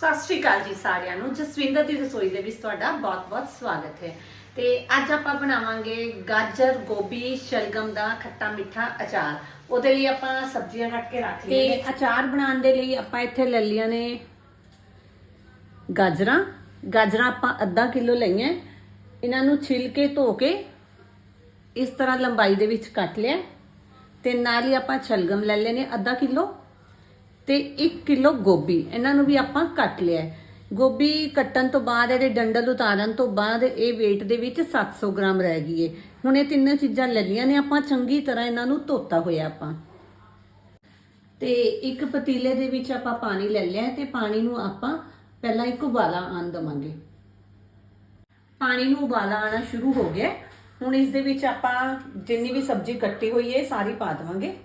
ਸਤਿ ਸ਼੍ਰੀ ਅਕਾਲ ਜੀ ਸਾਰਿਆਂ ਨੂੰ। ਜਸਵਿੰਦਰ ਦੀ ਰਸੋਈ ਦੇ ਵਿੱਚ ਤੁਹਾਡਾ ਬਹੁਤ-ਬਹੁਤ ਸਵਾਗਤ ਹੈ। ਤੇ ਅੱਜ ਆਪਾਂ ਬਣਾਵਾਂਗੇ ਗਾਜਰ, ਗੋਭੀ, ਸ਼ਲਗਮ ਦਾ ਖੱਟਾ ਮਿੱਠਾ ਅਚਾਰ। ਉਹਦੇ ਲਈ ਆਪਾਂ ਸਬਜ਼ੀਆਂ ਕੱਟ ਕੇ ਰੱਖ ਤੇ ਅਚਾਰ ਬਣਾਉਣ ਦੇ ਲਈ ਆਪਾਂ ਇੱਥੇ ਲੈ ਲਈਆਂ ਨੇ ਗਾਜਰਾਂ। ਗਾਜਰਾਂ ਆਪਾਂ ਅੱਧਾ ਕਿਲੋ ਲਈਆਂ। ਇਹਨਾਂ ਨੂੰ ਛਿਲ ਕੇ ਧੋ ਕੇ ਇਸ ਤਰ੍ਹਾਂ ਲੰਬਾਈ ਦੇ ਵਿੱਚ ਕੱਟ ਲਿਆ। ਤੇ ਨਾਲ ਹੀ ਆਪਾਂ ਸ਼ਲਗਮ ਲੈ ਲੈਨੇ ਅੱਧਾ ਕਿਲੋ। ਤੇ 1 ਕਿਲੋ ਗੋਭੀ। ਇਹਨਾਂ ਨੂੰ ਵੀ ਆਪਾਂ ਕੱਟ ਲਿਆ ਗੋਭੀ ਕੱਟਣ ਤੋਂ ਬਾਅਦ, ਇਹਦੇ ਡੰਡਲ ਉਤਾਰਨ ਤੋਂ ਬਾਅਦ ਇਹ weight ਦੇ ਵਿੱਚ 700 ਗ੍ਰਾਮ ਰਹਿ ਗਈ ਏ ਹੁਣ ਇਹ ਤਿੰਨੋਂ ਚੀਜ਼ਾਂ ਲੈ ਲਈਆਂ ਨੇ, ਆਪਾਂ ਚੰਗੀ ਤਰ੍ਹਾਂ ਇਹਨਾਂ ਨੂੰ ਧੋਤਾ ਹੋਇਆ ਆਪਾਂ। ਤੇ ਇੱਕ ਪਤੀਲੇ ਦੇ ਵਿੱਚ ਆਪਾਂ ਪਾਣੀ ਲੈ ਲਿਆ ਹੈ ਤੇ ਪਾਣੀ ਨੂੰ ਆਪਾਂ ਪਹਿਲਾਂ ਇੱਕ ਉਬਾਲਾ ਆਣ ਦਵਾਂਗੇ। ਪਾਣੀ ਨੂੰ ਉਬਾਲਾ ਆਣਾ ਸ਼ੁਰੂ ਹੋ ਗਿਆ ਹੁਣ ਇਸ ਦੇ ਵਿੱਚ ਆਪਾਂ ਜਿੰਨੀ ਵੀ ਸਬਜ਼ੀ ਕੱਟੀ ਹੋਈ ਹੈ ਸਾਰੀ ਪਾ ਦਵਾਂਗੇ।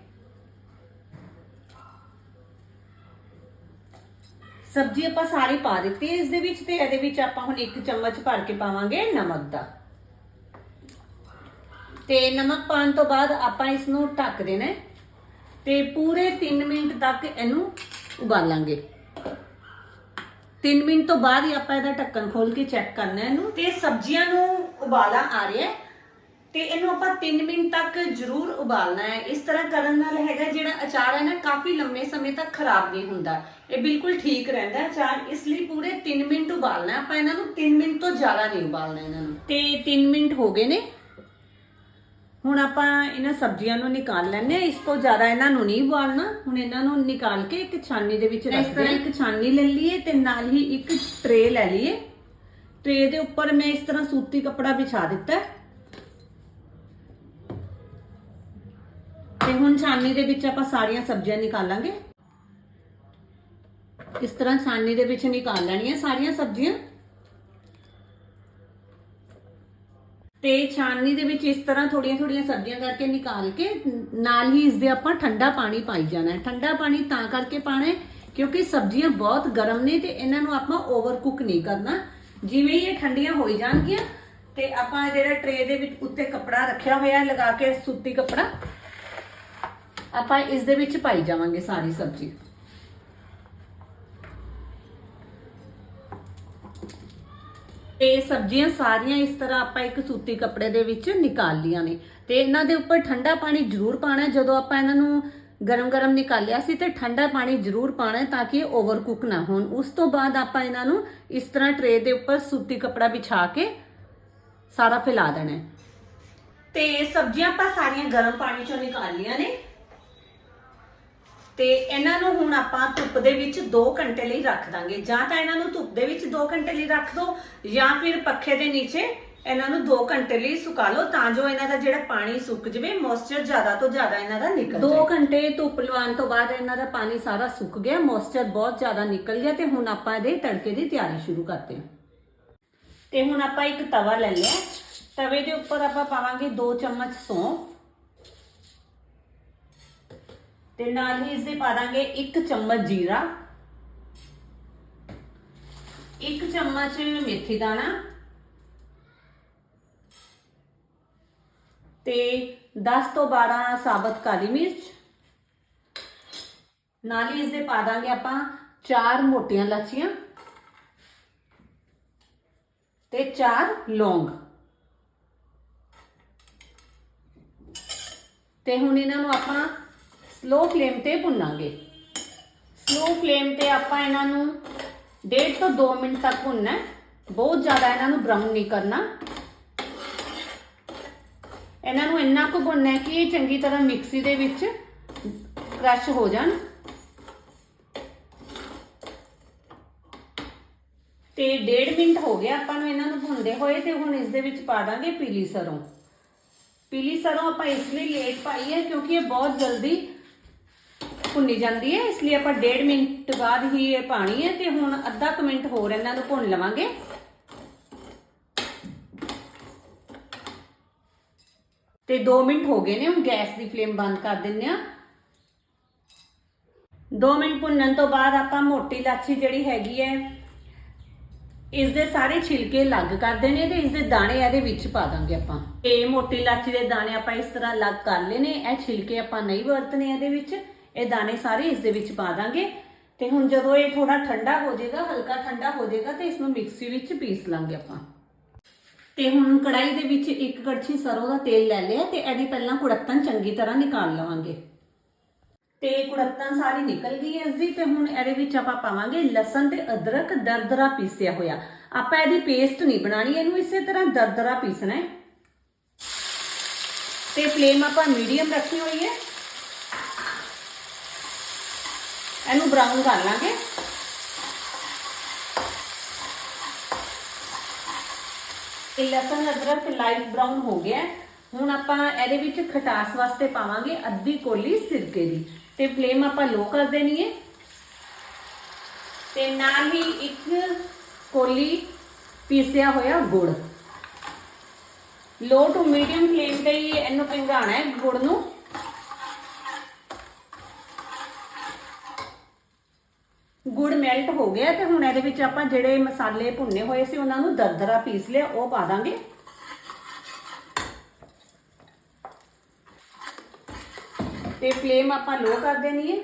ਸਬਜ਼ੀ ਆਪਾਂ ਸਾਰੀ ਪਾ ਦਿੱਤੀ ਇਸ ਦੇ ਵਿੱਚ ਤੇ ਇਹਦੇ ਵਿੱਚ ਆਪਾਂ ਹੁਣ ਇੱਕ ਚਮਚ ਭਰ ਕੇ ਪਾਵਾਂਗੇ ਨਮਕ ਦਾ। ਤੇ ਨਮਕ ਪਾਉਣ ਤੋਂ ਬਾਅਦ ਆਪਾਂ ਇਸ ਨੂੰ ਢੱਕ ਦੇਣਾ ਹੈ ਤੇ ਪੂਰੇ 3 ਮਿੰਟ ਤੱਕ ਇਹਨੂੰ ਉਬਾਲਾਂਗੇ। 3 ਮਿੰਟ ਤੋਂ ਬਾਅਦ ਹੀ ਆਪਾਂ ਇਹਦਾ ਢੱਕਣ ਖੋਲ ਕੇ ਚੈੱਕ ਕਰਨਾ ਇਹਨੂੰ। ਤੇ ਸਬਜ਼ੀਆਂ ਨੂੰ ਉਬਾਲਾ ਆ ਰਿਹਾ ਹੈ। ਤੇ ਇਹਨੂੰ ਆਪਾਂ 3 ਮਿੰਟ ਤੱਕ ਜ਼ਰੂਰ ਉਬਾਲਣਾ ਹੈ। ਇਸ ਤਰ੍ਹਾਂ ਕਰਨ ਨਾਲ ਹੈਗਾ ਜਿਹੜਾ ਅਚਾਰ ਹੈ ਨਾ, ਕਾਫੀ ਲੰਮੇ ਸਮੇਂ ਤੱਕ ਖਰਾਬ ਨਹੀਂ ਹੁੰਦਾ। ਇਹ ਬਿਲਕੁਲ ਠੀਕ ਰਹਿੰਦਾ ਹੈ ਅਚਾਰ। ਇਸ ਲਈ ਪੂਰੇ 3 ਮਿੰਟ ਉਬਾਲਣਾ ਆਪਾਂ ਇਹਨਾਂ ਨੂੰ 3 ਮਿੰਟ ਤੋਂ ਜ਼ਿਆਦਾ ਨਹੀਂ ਉਬਾਲਣਾ ਇਹਨਾਂ ਨੂੰ। ਤੇ 3 ਮਿੰਟ ਹੋ ਗਏ ਨੇ। ਹੁਣ ਆਪਾਂ ਇਹਨਾਂ ਸਬਜ਼ੀਆਂ ਨੂੰ ਨਿਕਾਲ ਲੈਣੇ ਆ ਇਸ ਤੋਂ ਜ਼ਿਆਦਾ ਇਹਨਾਂ ਨੂੰ ਨਹੀਂ ਉਬਾਲਣਾ। ਹੁਣ ਇਹਨਾਂ ਨੂੰ ਨਿਕਾਲ ਕੇ ਇੱਕ ਛਾਨੀ ਦੇ ਵਿੱਚ ਰੱਖ ਤਰ੍ਹਾਂ ਇੱਕ ਛਾਨੀ ਲੈ ਲਈਏ ਤੇ ਨਾਲ ਹੀ ਇੱਕ ਟਰੇ ਲੈ ਲਈਏ। ਟਰੇ ਦੇ ਉੱਪਰ ਮੈਂ ਇਸ ਤਰ੍ਹਾਂ ਸੂਤੀ ਕੱਪੜਾ ਵਿਛਾ ਦਿੱਤਾ ਹੈ। ਤੇ ਹੁਣ ਛਾਨਣੀ ਦੇ ਵਿੱਚ ਆਪਾਂ ਸਾਰੀਆਂ ਸਬਜ਼ੀਆਂ ਨਿਕਾਲਾਂਗੇ। ਇਸ ਤਰ੍ਹਾਂ ਛਾਨਣੀ ਦੇ ਵਿੱਚ ਨਿਕਾਲ ਲੈਣੀਆਂ ਸਾਰੀਆਂ ਸਬਜ਼ੀਆਂ। ਤੇ ਛਾਨਣੀ ਦੇ ਵਿੱਚ ਇਸ ਤਰ੍ਹਾਂ ਥੋੜੀਆਂ ਥੋੜੀਆਂ ਸਬਜ਼ੀਆਂ ਕਰਕੇ ਨਿਕਾਲ ਕੇ, ਨਾਲ ਹੀ ਇਸ ਦੇ ਆਪਾਂ ਠੰਡਾ ਪਾਣੀ ਪਾਈ ਜਾਣਾ ਹੈ। ਠੰਡਾ ਪਾਣੀ ਤਾਂ ਕਰਕੇ ਪਾਣਾ ਹੈ ਕਿਉਂਕਿ ਸਬਜ਼ੀਆਂ ਬਹੁਤ ਗਰਮ ਨੇ ਤੇ ਇਹਨਾਂ ਨੂੰ ਆਪਾਂ ਓਵਰ ਕੁੱਕ ਨਹੀਂ ਕਰਨਾ। ਜਿਵੇਂ ਇਹ ਠੰਡੀਆਂ ਹੋਈ ਜਾਣਗੀਆਂ ਤੇ ਆਪਾਂ ਜਿਹੜਾ ਟਰੇ ਦੇ ਵਿੱਚ ਉੱਤੇ ਕੱਪੜਾ ਰੱਖਿਆ ਹੋਇਆ ਹੈ, ਲਗਾ ਕੇ ਸੂਤੀ ਕੱਪੜਾ ਆਪਾਂ ਇਸ ਦੇ ਵਿੱਚ ਪਾਈ ਜਾਵਾਂਗੇ ਸਾਰੀ ਸਬਜ਼ੀ। ਤੇ ਸਬਜ਼ੀਆਂ ਸਾਰੀਆਂ ਇਸ ਤਰ੍ਹਾਂ ਆਪਾਂ ਇੱਕ ਸੂਤੀ ਕੱਪੜੇ ਦੇ ਵਿੱਚ ਨਿਕਾਲ ਲੀਆਂ ਨੇ। ਤੇ ਇਹਨਾਂ ਦੇ ਉੱਪਰ ਠੰਡਾ ਪਾਣੀ ਜ਼ਰੂਰ ਪਾਣਾ ਜਦੋਂ ਆਪਾਂ ਇਹਨਾਂ ਨੂੰ ਗਰਮ-ਗਰਮ ਨਿਕਾਲਿਆ ਸੀ ਤੇ ਠੰਡਾ ਪਾਣੀ ਜ਼ਰੂਰ ਪਾਣਾ ਤਾਂ ਕਿ ਇਹ ਓਵਰ ਕੁਕ ਨਾ ਹੋਣ। ਉਸ ਤੋਂ ਬਾਅਦ ਆਪਾਂ ਇਹਨਾਂ ਨੂੰ ਇਸ ਤਰ੍ਹਾਂ ਟਰੇ ਦੇ ਉੱਪਰ ਸੂਤੀ ਕੱਪੜਾ ਵਿਛਾ ਕੇ ਸਾਰਾ ਫੈਲਾ ਦੇਣਾ ਹੈ। ਤੇ ਸਬਜ਼ੀਆਂ ਆਪਾਂ ਸਾਰੀਆਂ ਗਰਮ ਪਾਣੀ ਚੋਂ ਨਿਕਾਲ ਲੀਆਂ ਨੇ। ਤੇ ਇਹਨਾਂ ਨੂੰ ਹੁਣ ਆਪਾਂ ਧੁੱਪ ਦੇ ਵਿੱਚ 2 ਘੰਟੇ ਲਈ ਰੱਖ ਦਾਂਗੇ। ਜਾਂ ਤਾਂ ਇਹਨਾਂ ਨੂੰ ਧੁੱਪ ਦੇ ਵਿੱਚ 2 ਘੰਟੇ ਲਈ ਰੱਖ ਦਿਓ ਜਾਂ ਫਿਰ ਪੱਖੇ ਦੇ ਨੀਚੇ ਇਹਨਾਂ ਨੂੰ 2 ਘੰਟੇ ਲਈ ਸੁਕਾ ਲਓ ਤਾਂ ਜੋ ਇਹਨਾਂ ਦਾ ਜਿਹੜਾ ਪਾਣੀ ਸੁੱਕ ਜਵੇ ਮੋਇਸਚਰ ਜ਼ਿਆਦਾ ਤੋਂ ਜ਼ਿਆਦਾ ਇਹਨਾਂ ਦਾ ਨਿਕਲ ਦੋ ਜਾਏ। ਘੰਟੇ ਧੁੱਪ ਲਵਾਉਣ ਤੋਂ ਬਾਅਦ ਇਹਨਾਂ ਦਾ ਪਾਣੀ ਸਾਰਾ ਸੁੱਕ ਗਿਆ ਮੋਇਸਚਰ ਬਹੁਤ ਜ਼ਿਆਦਾ ਨਿਕਲ ਗਿਆ ਤੇ ਹੁਣ ਆਪਾਂ ਇਹਦੇ ਤੜਕੇ ਦੀ ਤਿਆਰੀ ਸ਼ੁਰੂ ਕਰਦੇ ਹਾਂ। ਤੇ ਹੁਣ ਆਪਾਂ ਇੱਕ ਤਵਾ ਲੈ ਲਿਆ। ਤਵੇ ਦੇ ਉੱਪਰ ਆਪਾਂ ਪਾਵਾਂਗੇ 2 ਚਮਚ ਸੌਂਫ। ਤੇ ਨਾਲ ਹੀ ਇਸ ਦੇ ਪਾ ਦਾਂਗੇ 1 ਚਮਚ ਜੀਰਾ। 1 ਚਮਚ ਮੇਥੀ ਦਾਣਾ। ਤੇ 10 ਤੋਂ 12 ਸਾਬਤ ਕਾਲੀ ਮਿਰਚ। ਨਾਲ ਹੀ ਇਸ ਦੇ ਪਾ ਦਾਂਗੇ ਆਪਾਂ ਚਾਰ ਮੋਟੀਆਂ ਲਾਚੀਆਂ ਤੇ ਚਾਰ ਲੌਂਗ। ਤੇ ਹੁਣ ਇਹਨਾਂ ਨੂੰ ਆਪਾਂ ਸਲੋ ਫਲੇਮ ਤੇ ਭੁੰਨਾਂਗੇ। ਸਲੋ ਫਲੇਮ ਤੇ ਆਪਾਂ ਇਹਨਾਂ ਨੂੰ 1.5 ਤੋਂ 2 ਮਿੰਟ ਤੱਕ ਭੁੰਨਣਾ ਬਹੁਤ ਜ਼ਿਆਦਾ ਇਹਨਾਂ ਨੂੰ ਬਰਾਊਨ ਨਹੀਂ ਕਰਨਾ। ਇਹਨਾਂ ਨੂੰ ਇੰਨਾ ਕੁ ਭੁੰਨਣਾ ਹੈ ਕਿ ਇਹ ਚੰਗੀ ਤਰ੍ਹਾਂ ਮਿਕਸੀ ਦੇ ਵਿੱਚ ਕ੍ਰਸ਼ ਹੋ ਜਾਣ। ਤੇ 1.5 ਮਿੰਟ ਹੋ ਗਿਆ ਆਪਾਂ ਨੂੰ ਇਹਨਾਂ ਨੂੰ ਭੁੰਨਦੇ ਹੋਏ ਤੇ ਹੁਣ ਇਸ ਦੇ ਵਿੱਚ ਪਾ ਦਾਂਗੇ ਪੀਲੀ ਸਰੋਂ। ਪੀਲੀ ਸਰੋਂ ਆਪਾਂ ਇਸ ਲਈ ਲੇਟ ਪਾਈ ਹੈ ਕਿਉਂਕਿ ਇਹ ਬਹੁਤ ਜਲਦੀ ਭੁੰਨੀ ਜਾਂਦੀ ਹੈ, ਇਸ ਲਈ ਆਪਾਂ 1.5 ਮਿੰਟ ਬਾਅਦ ਹੀ ਇਹ ਪਾਣੀ ਹੈ ਤੇ ਹੁਣ ਅੱਧਾ ਕੁ ਮਿੰਟ ਹੋਰ ਇਹਨਾਂ ਨੂੰ ਭੁੰਨ ਲਵਾਂਗੇ। ਤੇ 2 ਮਿੰਟ ਹੋ ਗਏ ਨੇ, ਹੁਣ ਗੈਸ ਦੀ ਫਲੇਮ ਬੰਦ ਕਰ ਦਿੰਨੇ ਆ 2 ਮਿੰਟ ਭੁੰਨਣ ਤੋਂ ਬਾਅਦ ਆਪਾਂ ਮੋਟੀ ਲਾਚੀ ਜਿਹੜੀ ਹੈਗੀ ਹੈ ਇਸ ਦੇ ਸਾਰੇ ਛਿਲਕੇ ਅਲੱਗ ਕਰ ਦੇਣੇ ਤੇ ਇਸ ਦੇ ਦਾਣੇ ਇਹਦੇ ਵਿੱਚ ਪਾ ਦਾਂਗੇ ਆਪਾਂ। ਇਹ ਮੋਟੀ ਲਾਚੀ ਦੇ ਦਾਣੇ ਆਪਾਂ ਇਸ ਤਰ੍ਹਾਂ ਅਲੱਗ ਕਰ ਲੈਨੇ ਇਹ ਛਿਲਕੇ ਆਪਾਂ ਨਹੀਂ ਵਰਤਨੇ ਇਹਦੇ ਵਿੱਚ। ਇਹ ਦਾਣੇ ਸਾਰੇ ਇਸ ਦੇ ਵਿੱਚ ਪਾ ਦਾਂਗੇ। ਤੇ ਹੁਣ ਜਦੋਂ ਇਹ ਥੋੜਾ ਠੰਡਾ ਹੋ ਜਾਏਗਾ, ਹਲਕਾ ਠੰਡਾ ਹੋ ਜਾਏਗਾ, ਤੇ ਇਸ ਨੂੰ ਮਿਕਸੀ ਵਿੱਚ ਪੀਸ ਲਾਂਗੇ ਆਪਾਂ। ਤੇ ਹੁਣ ਕੜਾਈ ਦੇ ਵਿੱਚ ਇੱਕ ਕੜਛੀ ਸਰੋਂ ਦਾ ਤੇਲ ਲੈ ਲਿਆ ਤੇ ਇਹਦੀ ਪਹਿਲਾਂ ਕੁੜੱਤਨ ਚੰਗੀ ਤਰ੍ਹਾਂ ਨਿਕਾਲ ਲਵਾਂਗੇ। ਤੇ ਕੁੜੱਤਨ ਸਾਰੀ ਨਿਕਲ ਗਈ ਹੈ ਇਸਦੀ ਤੇ ਹੁਣ ਇਹਦੇ ਵਿੱਚ ਆਪਾਂ ਪਾਵਾਂਗੇ ਲਸਣ ਤੇ ਅਦਰਕ ਦਰਦਰਾ ਪੀਸਿਆ ਹੋਇਆ। ਆਪਾਂ ਇਹਦੀ ਪੇਸਟ ਨਹੀਂ ਬਣਾਣੀ ਇਹਨੂੰ ਇਸੇ ਤਰ੍ਹਾਂ ਦਰਦਰਾ ਪੀਸਣਾ ਹੈ। ਤੇ ਫਲੇਮ ਆਪਾਂ ਮੀਡੀਅਮ ਰੱਖੀ ਹੋਈ ਹੈ। ਇਹਨੂੰ ਬਰਾਊਨ ਕਰ ਲਾਂਗੇ। ਇਹ ਲਸਣ, ਅਦਰਕ ਲਾਈਟ ਬਰਾਊਨ ਹੋ ਗਿਆ। ਹੁਣ ਆਪਾਂ ਇਹਦੇ ਵਿੱਚ ਖਟਾਸ ਵਾਸਤੇ ਪਾਵਾਂਗੇ ਅੱਧੀ ਕੋਲੀ ਸਿਰਕੇ ਦੀ। ਤੇ ਫਲੇਮ ਆਪਾਂ ਲੋ ਕਰ ਦੇਣੀ ਹੈ ਤੇ ਨਾਲ ਹੀ ਇੱਕ ਕੋਲੀ ਪੀਸਿਆ ਹੋਇਆ ਗੁੜ। ਲੋ ਟੂ ਮੀਡੀਅਮ ਫਲੇਮ ਤੇ ਇਹਨੂੰ ਪਿੰਗਾਣਾ ਹੈ ਗੁੜ ਨੂੰ। ਗੁੜ ਮੈਲਟ ਹੋ ਗਿਆ ਤੇ ਹੁਣ ਇਹਦੇ ਵਿੱਚ ਆਪਾਂ ਜਿਹੜੇ ਮਸਾਲੇ ਭੁੰਨੇ ਹੋਏ ਸੀ ਉਹਨਾਂ ਨੂੰ ਦਰਦਰਾ ਪੀਸ ਲਿਆ, ਉਹ ਪਾ ਦਾਂਗੇ। ਤੇ ਫਲੇਮ ਆਪਾਂ ਲੋ ਕਰ ਦੇਣੀ ਹੈ।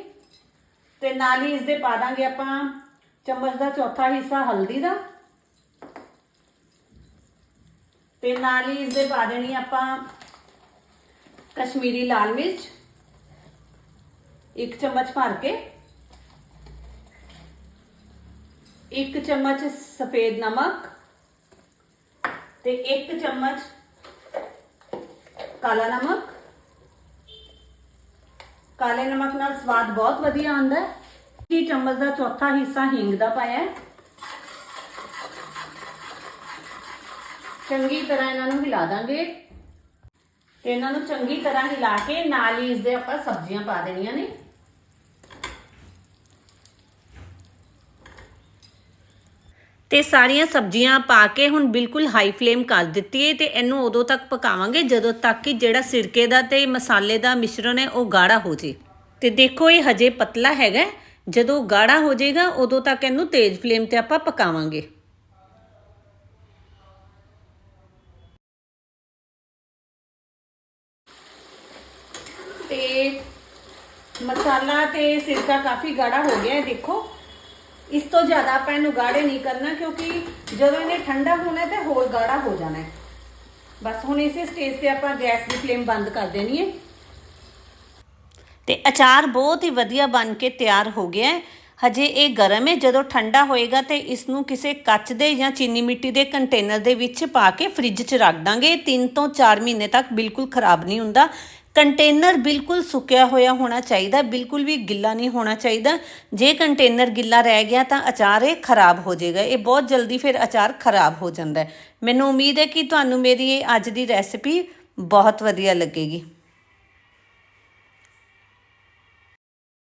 ਤੇ ਨਾਲ ਹੀ ਇਸ ਦੇ ਪਾ ਦਾਂਗੇ ਆਪਾਂ ਚਮਚ ਦਾ ਚੌਥਾ ਹਿੱਸਾ, ਹਲਦੀ ਦਾ। ਤੇ ਨਾਲ ਹੀ ਇਸ ਦੇ ਪਾ ਦੇਣੀ ਆਪਾਂ ਕਸ਼ਮੀਰੀ ਲਾਲ ਮਿਰਚ। ਇੱਕ ਚਮਚ ਭਰ ਕੇ ਇੱਕ ਚਮਚ ਸਫੇਦ ਨਮਕ ਤੇ ਇੱਕ ਚਮਚ ਕਾਲਾ ਨਮਕ। ਕਾਲੇ ਨਮਕ ਨਾਲ ਸਵਾਦ ਬਹੁਤ ਵਧੀਆ ਆਉਂਦਾ ਹੈ। ਇੱਕ ਚਮਚ ਦਾ ਚੌਥਾ ਹਿੱਸਾ ਹਿੰਗ ਦਾ ਪਾਇਆ ਚੰਗੀ ਤਰ੍ਹਾਂ ਇਹਨਾਂ ਨੂੰ ਹਿਲਾ ਦਾਂਗੇ। ਤੇ ਇਹਨਾਂ ਨੂੰ ਚੰਗੀ ਤਰ੍ਹਾਂ ਹਿਲਾ ਕੇ ਨਾਲ ਹੀ ਇਸ ਦੇ ਆਪਾਂ ਸਬਜ਼ੀਆਂ ਪਾ ਦੇਣੀਆਂ ਨੇ। ਤੇ ਸਾਰੀਆਂ ਸਬਜ਼ੀਆਂ ਪਾ ਕੇ ਹੁਣ ਬਿਲਕੁਲ ਹਾਈ ਫਲੇਮ ਕਰ ਦਿੱਤੀ ਹੈ ਤੇ ਇਹਨੂੰ ਉਦੋਂ ਤੱਕ ਪਕਾਵਾਂਗੇ ਜਦੋਂ ਤੱਕ ਕਿ ਜਿਹੜਾ ਸਿਰਕੇ ਦਾ ਤੇ ਮਸਾਲੇ ਦਾ ਮਿਸ਼ਰਣ ਹੈ ਉਹ ਗਾੜਾ ਹੋ ਜੇ। ਤੇ ਦੇਖੋ ਇਹ ਹਜੇ ਪਤਲਾ ਹੈਗਾ ਜਦੋਂ ਗਾੜਾ ਹੋ ਜਾਏਗਾ ਉਦੋਂ ਤੱਕ ਇਹਨੂੰ ਤੇਜ਼ ਫਲੇਮ ਤੇ ਆਪਾਂ ਪਕਾਵਾਂਗੇ। ਤੇ ਮਸਾਲਾ ਤੇ ਸਿਰਕਾ ਕਾਫੀ ਗਾੜਾ ਹੋ ਗਿਆ ਹੈ ਦੇਖੋ। ਇਸ ਤੋਂ ਜ਼ਿਆਦਾ ਆਪਾਂ ਇਹਨੂੰ ਗਾੜੇ ਨਹੀਂ ਕਰਨਾ, ਕਿਉਂਕਿ ਜਦੋਂ ਇਹਨੇ ਠੰਡਾ ਹੋਣਾ ਤੇ ਹੋਰ ਗਾੜਾ ਹੋ ਜਾਣਾ ਹੈ। ਬਸ ਹੁਣ ਇਸੇ ਸਟੇਜ ਤੇ ਆਪਾਂ ਗੈਸ ਦੀ ਫਲੇਮ ਬੰਦ ਕਰ ਦੇਣੀ ਹੈ। ਤੇ ਅਚਾਰ ਬਹੁਤ ਹੀ ਵਧੀਆ ਬਣ ਕੇ ਤਿਆਰ ਹੋ ਗਿਆ ਹੈ। ਹਜੇ ਇਹ ਗਰਮ ਹੈ, ਜਦੋਂ ਠੰਡਾ ਹੋਏਗਾ ਤੇ ਇਸ ਨੂੰ ਕਿਸੇ ਕੱਚ ਦੇ ਜਾਂ ਚੀਨੀ ਮਿੱਟੀ ਦੇ ਕੰਟੇਨਰ ਦੇ ਵਿੱਚ ਪਾ ਕੇ ਫ੍ਰਿਜ 'ਚ ਰੱਖ ਦਾਂਗੇ। 3 ਤੋਂ 4 ਮਹੀਨੇ ਤੱਕ ਬਿਲਕੁਲ ਖਰਾਬ ਨਹੀਂ ਹੁੰਦਾ। ਕੰਟੇਨਰ ਬਿਲਕੁਲ ਸੁੱਕਿਆ ਹੋਇਆ ਹੋਣਾ ਚਾਹੀਦਾ, ਬਿਲਕੁਲ ਵੀ ਗਿੱਲਾ ਨਹੀਂ ਹੋਣਾ ਚਾਹੀਦਾ। ਜੇ ਕੰਟੇਨਰ ਗਿੱਲਾ ਰਹਿ ਗਿਆ ਤਾਂ ਅਚਾਰ ਇਹ ਖਰਾਬ ਹੋ ਜਾਏਗਾ। ਇਹ ਬਹੁਤ ਜਲਦੀ ਫਿਰ ਅਚਾਰ ਖਰਾਬ ਹੋ ਜਾਂਦਾ ਮੈਨੂੰ ਉਮੀਦ ਹੈ ਕਿ ਤੁਹਾਨੂੰ ਮੇਰੀ ਇਹ ਅੱਜ ਦੀ ਰੈਸਿਪੀ ਬਹੁਤ ਵਧੀਆ ਲੱਗੇਗੀ।